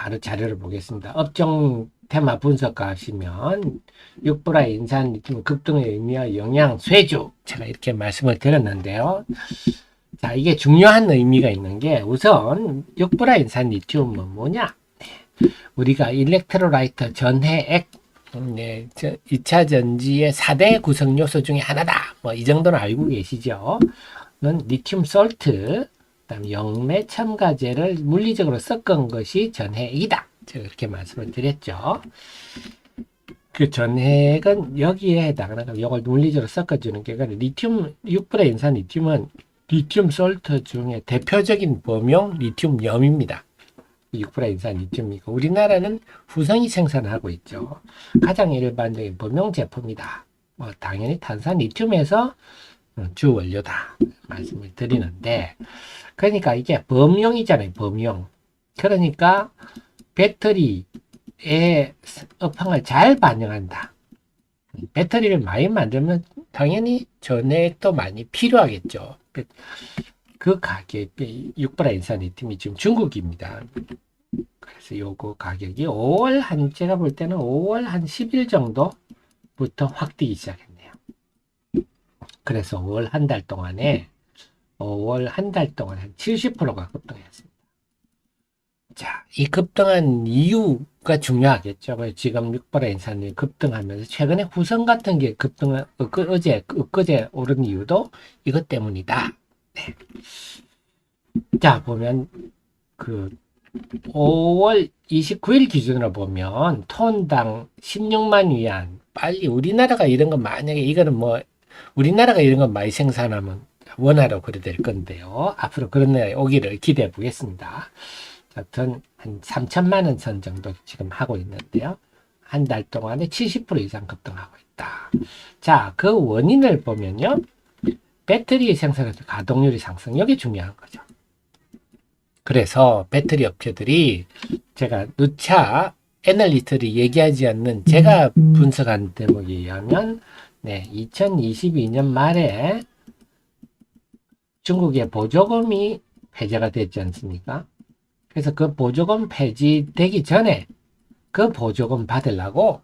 바로 자료를 보겠습니다. 업종 테마 분석가 하시면 육보라 인산 리튬 급등의 의미와 영향 쇠주 제가 이렇게 말씀을 드렸는데요. 자 이게 중요한 의미가 있는 게 우선 육보라 인산 리튬은 뭐냐? 네. 우리가 일렉트로라이트 전해액 네, 저 2차 전지의 4대 구성 요소 중에 하나다. 뭐 이 정도는 알고 계시죠? 는 리튬 솔트, 그 다음 영매 첨가제를 물리적으로 섞은 것이 전해액이다. 제가 그렇게 말씀을 드렸죠. 그 전해액은 여기에 해당하는 거, 이걸 물리적으로 섞어주는 게 아니라 리튬 6분의 인산 리튬은 리튬 솔트 중에 대표적인 범용 리튬 염입니다. 6분의 인산 리튬이고 우리나라는 후성이 생산하고 있죠. 가장 일반적인 범용 제품이다. 뭐 당연히 탄산 리튬에서 주 원료다 말씀을 드리는데 그러니까 이게 범용이잖아요. 범용. 그러니까 배터리의 업황을 잘 반영한다. 배터리를 많이 만들면 당연히 전액도 많이 필요하겠죠. 그 가격이 6분의 인산 리튬이 지금 중국입니다. 그래서 요거 가격이 5월 한 제가 볼 때는 5월 한 10일 정도부터 확 뛰기 시작했네요. 그래서 5월 한 달 동안에 5월 한 달 동안 한 70%가 급등했습니다. 자, 이 급등한 이유가 중요하겠죠. 지금 6분의 인산이 급등하면서 최근에 후성 같은 게 급등한 엊그- 어제 엊그제 오른 이유도 이것 때문이다. 네. 자, 보면 그 5월 29일 기준으로 보면 톤당 16만 위안. 빨리 우리나라가 이런 거 만약에 이거는 뭐 우리나라가 이런 거 많이 생산하면 원화로 그래 될 건데요. 앞으로 그런 날이 오기를 기대해 보겠습니다. 여튼 한 3천만 원 선 정도 지금 하고 있는데요. 한 달 동안에 70% 이상 급등하고 있다. 자, 그 원인을 보면요. 배터리 생산에서 가동률이 상승. 이게 중요한 거죠. 그래서 배터리 업체들이 제가 누차 애널리스트들이 얘기하지 않는 제가 분석한 대목에 의하면 네, 2022년 말에 중국의 보조금이 폐지가 됐지 않습니까? 그래서 그 보조금 폐지되기 전에 그 보조금 받으려고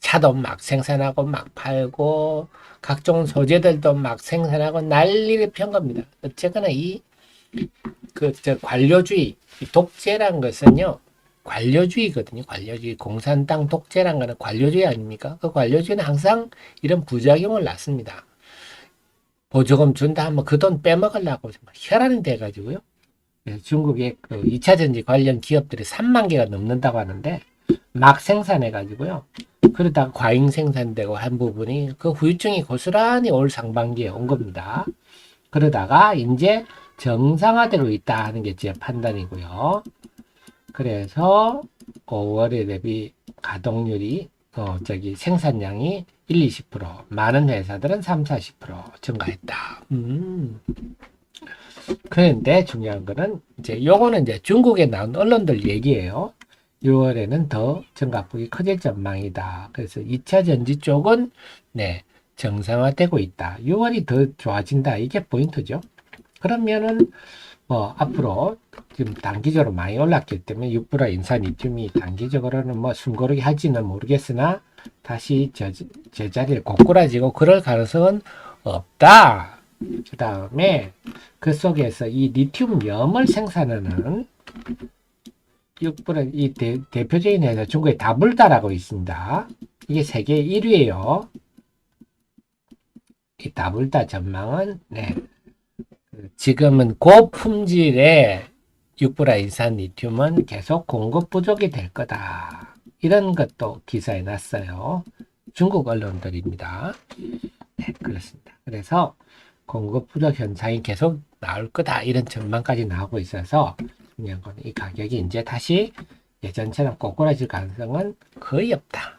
차도 막 생산하고 막 팔고 각종 소재들도 막 생산하고 난리를 편 겁니다. 어쨌거나 이그저 관료주의 이 독재란 것은요 관료주의거든요. 관료주의 공산당 독재란 거는 관료주의 아닙니까? 그 관료주의는 항상 이런 부작용을 낳습니다. 보조금 준다 하면 그 돈 빼먹으려고 혈안이 돼가지고요. 예, 중국의 그 2차 전지 관련 기업들이 3만 개가 넘는다고 하는데 막 생산해가지고요. 그러다가 과잉 생산되고 한 부분이 그 후유증이 고스란히 올 상반기에 온 겁니다. 그러다가 이제 정상화되고 있다 하는 게 제 판단이고요. 그래서 5월에 대비 가동률이 어 저기 생산량이 1, 20% 많은 회사들은 3, 40% 증가했다. 음. 그런데 중요한 거는 이제 요거는 이제 중국에 나온 언론들 얘기예요. 6월에는 더 증가폭이 커질 전망이다. 그래서 2차 전지 쪽은 네 정상화되고 있다. 6월이 더 좋아진다. 이게 포인트죠. 그러면은 뭐 앞으로 지금 단기적으로 많이 올랐기 때문에 6불화 인산 리튬이 단기적으로는 뭐 숨고르기 할지는 모르겠으나 다시 저, 제자리를 고꾸라지고 그럴 가능성은 없다. 그 다음에 그 속에서 이 리튬염을 생산하는 6불의 이 대, 대표적인 회사 중국의 다불다라고 있습니다. 이게 세계 1위예요. 이 다불다 전망은 네. 지금은 고품질의 6불화 인산 리튬은 계속 공급 부족이 될 거다. 이런 것도 기사에 났어요. 중국 언론들입니다. 네, 그렇습니다. 그래서 공급 부족 현상이 계속 나올 거다. 이런 전망까지 나오고 있어서 중요한 건 이 가격이 이제 다시 예전처럼 꼬꾸라질 가능성은 거의 없다.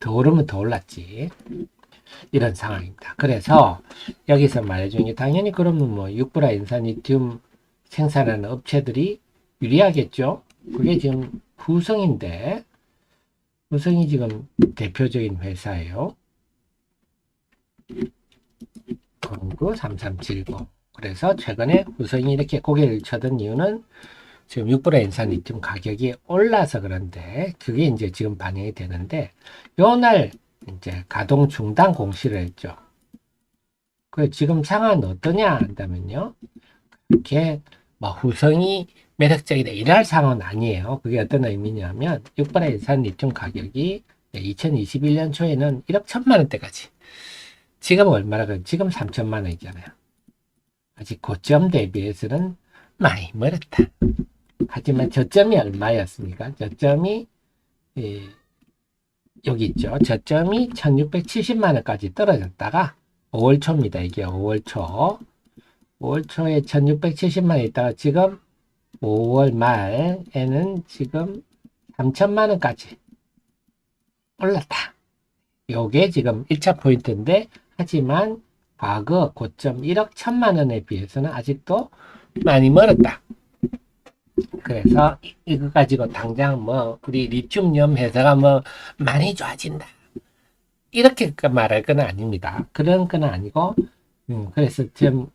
더 오르면 더 올랐지. 이런 상황입니다. 그래서 여기서 말해주는 게 당연히 그러면 뭐 6불화 인산 리튬 생산하는 업체들이 유리하겠죠. 그게 지금 후성인데 후성이 지금 대표적인 회사예요. 공구 3370. 그래서 최근에 후성이 이렇게 고개를 쳐든 이유는 지금 6불의 인산 리튬 가격이 올라서 그런데 그게 이제 지금 반영이 되는데 요날 이제 가동 중단 공시를 했죠. 그 지금 상황은 어떠냐 한다면요. 그렇게 뭐 후성이 매력적이다 이럴 상황은 아니에요. 그게 어떤 의미냐면 6불의 인산 리튬 가격이 2021년 초에는 1억 1천만 원대까지 지금 얼마나 그 지금 3천만 원이잖아요. 아직 고점 대비해서는 많이 멀었다. 하지만 저점이 얼마였습니까? 저점이 예, 여기 있죠. 저점이 1670만 원까지 떨어졌다가 5월 초입니다. 이게 5월 초. 5월 초에 1670만 원 있다가 지금 5월 말에는 지금 3천만 원까지 올랐다. 요게 지금 1차 포인트인데 하지만 과거 고점 1억 1천만 원에 비해서는 아직도 많이 멀었다. 그래서 이- 이거 가지고 당장 뭐 우리 리튬염 회사가 뭐 많이 좋아진다. 이렇게 그 말할 건 아닙니다. 그런 건 아니고 음, 그래서 좀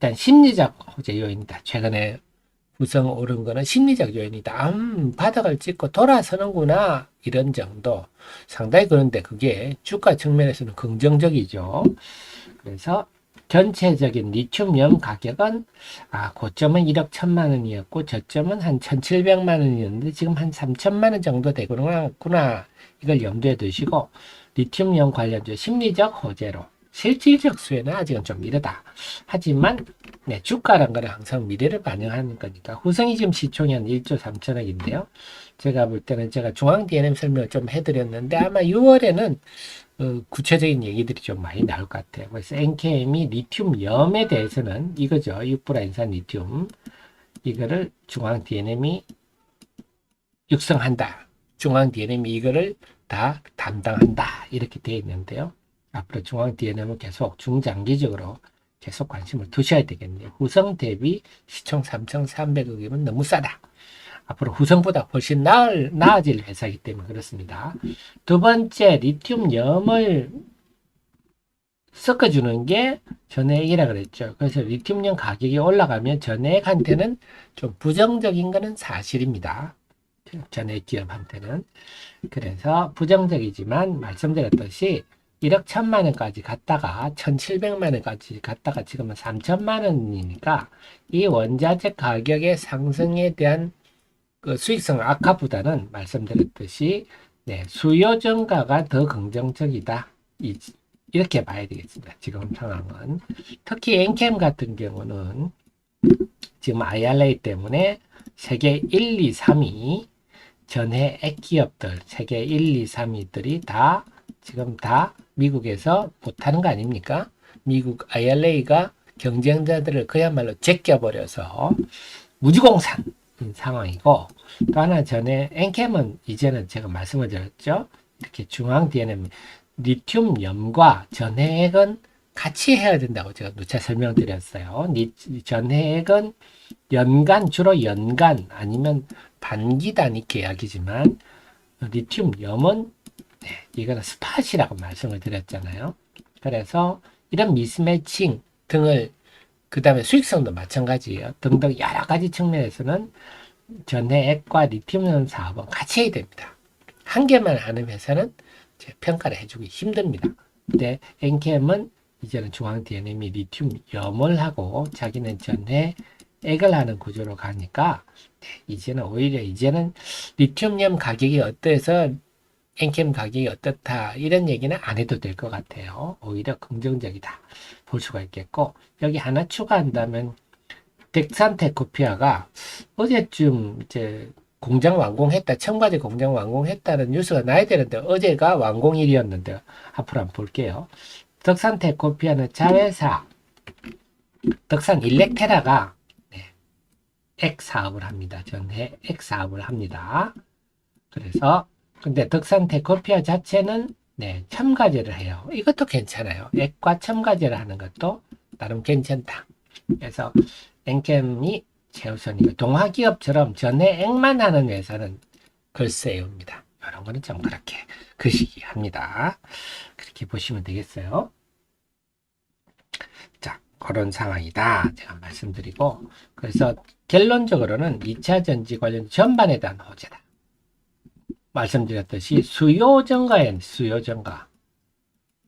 일단 심리적 호재 요인이다. 최근에 구성 오른 거는 심리적 요인이다. 음, 바닥을 찍고 돌아서는구나. 이런 정도. 상당히 그런데 그게 주가 측면에서는 긍정적이죠. 그래서 전체적인 리튬염 가격은 아, 고점은 1억 1천만 원이었고 저점은 한 1,700만 원이었는데 지금 한 3천만 원 정도 되구나. 이걸 염두에 두시고 리튬염 관련주 심리적 호재로 실질적 수혜는 아직은 좀 이르다. 하지만 네, 주가란 거는 항상 미래를 반영하는 거니까 후성이 지금 시총이 한 1조 3천억인데요. 제가 볼 때는 제가 중앙 D&M 설명을 좀 해드렸는데 아마 6월에는 어, 구체적인 얘기들이 좀 많이 나올 것 같아요. 그래서 NKM이 리튬염에 대해서는 이거죠. 6불화 인산 리튬 이거를 중앙 D&M이 육성한다. 중앙 D&M이 이거를 다 담당한다. 이렇게 되어 있는데요. 앞으로 중앙 D&M은 계속 중장기적으로 계속 관심을 두셔야 되겠네요. 후성 대비 시총 3,300억이면 너무 싸다. 앞으로 후성보다 훨씬 나을, 나아질 회사이기 때문에 그렇습니다. 두 번째, 리튬 염을 섞어주는 게 전액이라 그랬죠. 그래서 리튬염 가격이 올라가면 전액한테는 좀 부정적인 거는 사실입니다. 전액 기업한테는. 그래서 부정적이지만 말씀드렸듯이 1억 1천만 원까지 갔다가 1,700만 원까지 갔다가 지금은 3천만 원이니까 이 원자재 가격의 상승에 대한 그 수익성 악화보다는 말씀드렸듯이 네, 수요 증가가 더 긍정적이다. 이, 이렇게 봐야 되겠습니다. 지금 상황은 특히 엔캠 같은 경우는 지금 IRA 때문에 세계 1, 2, 3위 전해 액기업들 세계 1, 2, 3위들이 다 지금 다 미국에서 못하는 거 아닙니까? 미국 IRA가 경쟁자들을 그야말로 제껴버려서 무주공산 상황이고 또 하나 전에 엔캠은 이제는 제가 말씀을 드렸죠. 이렇게 중앙 DNM 리튬 염과 전해액은 같이 해야 된다고 제가 누차 설명드렸어요. 니- 전해액은 연간 주로 연간 아니면 반기 단위 계약이지만 리튬 염은 네, 이거는 스팟이라고 말씀을 드렸잖아요. 그래서 이런 미스매칭 등을 그 다음에 수익성도 마찬가지예요. 등등 여러 가지 측면에서는 전해액과 리튬이온 사업은 같이 해야 됩니다. 한 개만 하는 회사는 평가를 해주기 힘듭니다. 근데 엔캠은 이제는 중앙 DNM이 리튬 염을 하고 자기는 전해 액을 하는 구조로 가니까 네, 이제는 오히려 이제는 리튬염 가격이 어때서 엔캠 가격이 어떻다 이런 얘기는 안 해도 될 것 같아요. 오히려 긍정적이다 볼 수가 있겠고 여기 하나 추가한다면 덱산테 코피아가 어제쯤 이제 공장 완공했다 첨가제 공장 완공했다는 뉴스가 나야 되는데 어제가 완공일이었는데 앞으로 한번 볼게요. 덕산테 코피아는 자회사 덕산 일렉테라가 네, 액 사업을 합니다. 전해 액 사업을 합니다. 그래서 근데 덕산 테코피아 자체는 네, 첨가제를 해요. 이것도 괜찮아요. 액과 첨가제를 하는 것도 나름 괜찮다. 그래서 엔캠이 최우선이고 동화기업처럼 전에 액만 하는 회사는 글쎄요입니다. 이런 거는 좀 그렇게 그시기 합니다. 그렇게 보시면 되겠어요. 자, 그런 상황이다. 제가 말씀드리고 그래서 결론적으로는 2차 전지 관련 전반에 대한 호재다. 말씀드렸듯이 수요 증가에 수요 증가.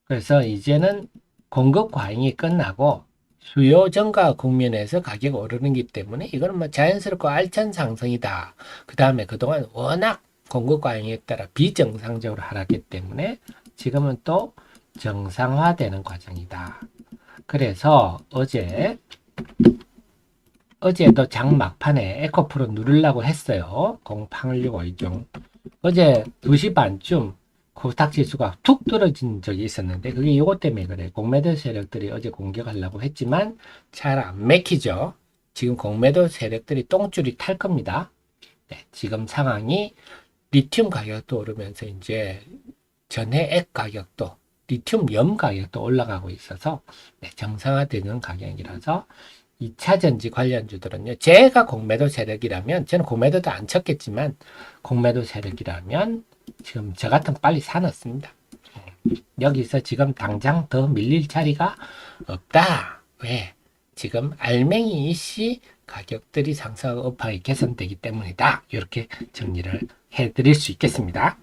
그래서 이제는 공급 과잉이 끝나고 수요 증가 국면에서 가격 오르는기 때문에 이거는 뭐 자연스럽고 알찬 상승이다. 그 다음에 그동안 워낙 공급 과잉에 따라 비정상적으로 하락했기 때문에 지금은 또 정상화되는 과정이다. 그래서 어제 어제도 장 막판에 에코프로 누르려고 했어요. 0816 어제 2시 반쯤 코스닥 지수가 툭 떨어진 적이 있었는데 그게 이것 때문에 그래. 공매도 세력들이 어제 공격하려고 했지만 잘 안 맥히죠. 지금 공매도 세력들이 똥줄이 탈 겁니다. 네, 지금 상황이 리튬 가격도 오르면서 이제 전해액 가격도 리튬 염 가격도 올라가고 있어서 네, 정상화되는 가격이라서 2차 전지 관련주들은요. 제가 공매도 세력이라면 저는 공매도도 안 쳤겠지만 공매도 세력이라면 지금 저 같은 빨리 사놨습니다. 여기서 지금 당장 더 밀릴 자리가 없다. 왜? 지금 알맹이 이씨 가격들이 상승하고 업황이 개선되기 때문이다. 이렇게 정리를 해드릴 수 있겠습니다.